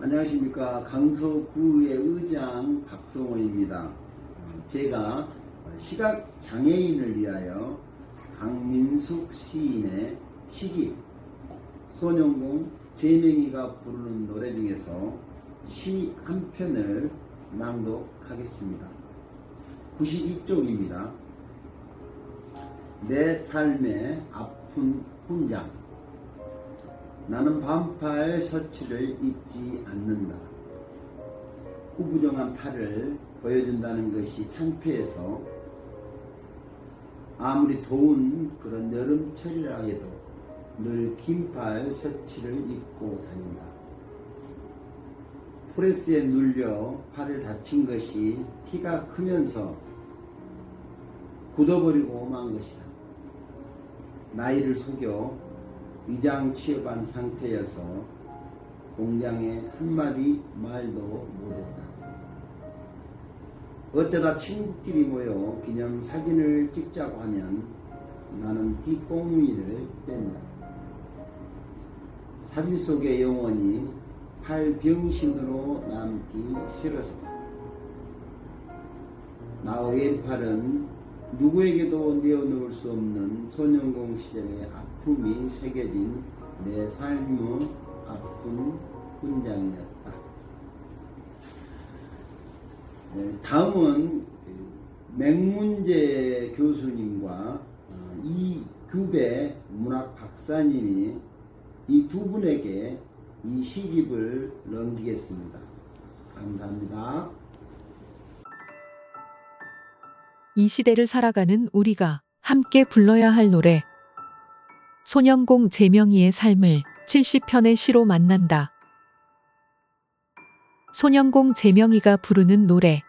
안녕하십니까 강서구의 의장 박성호입니다. 제가 시각 장애인을 위하여 강민숙 시인의 시집 소년공 제명이가 부르는 노래 중에서 시 한 편을 낭독하겠습니다. 92쪽입니다. 내 삶의 아픈 훈장 나는 반팔 셔츠를 입지 않는다. 구부정한 팔을 보여준다는 것이 창피해서 아무리 더운 그런 여름철이라 해도 늘 긴팔 셔츠를 입고 다닌다. 프레스에 눌려 팔을 다친 것이 티가 크면서 굳어버리고 만 것이다. 나이를 속여 위장 취업한 상태여서 공장에 한마디 말도 못했다. 어쩌다 친구끼리 모여 기념 사진을 찍자고 하면 나는 뒷꽁무니를 뺀다. 사진 속의 영혼이 팔병신으로 남기 싫어서다. 나 왼팔은 누구에게도 내어놓을 수 없는 소년공 시절의 아픔이 새겨진 내 삶의 아픈 훈장이었다. 네, 다음은 그 맹문재 교수님과 어, 이규배 문학 박사님이 이 두 분에게 이 시집을 넘기겠습니다. 감사합니다. 이 시대를 살아가는 우리가 함께 불러야 할 노래. 소년공 제명이의 삶을 70편의 시로 만난다. 소년공 제명이가 부르는 노래.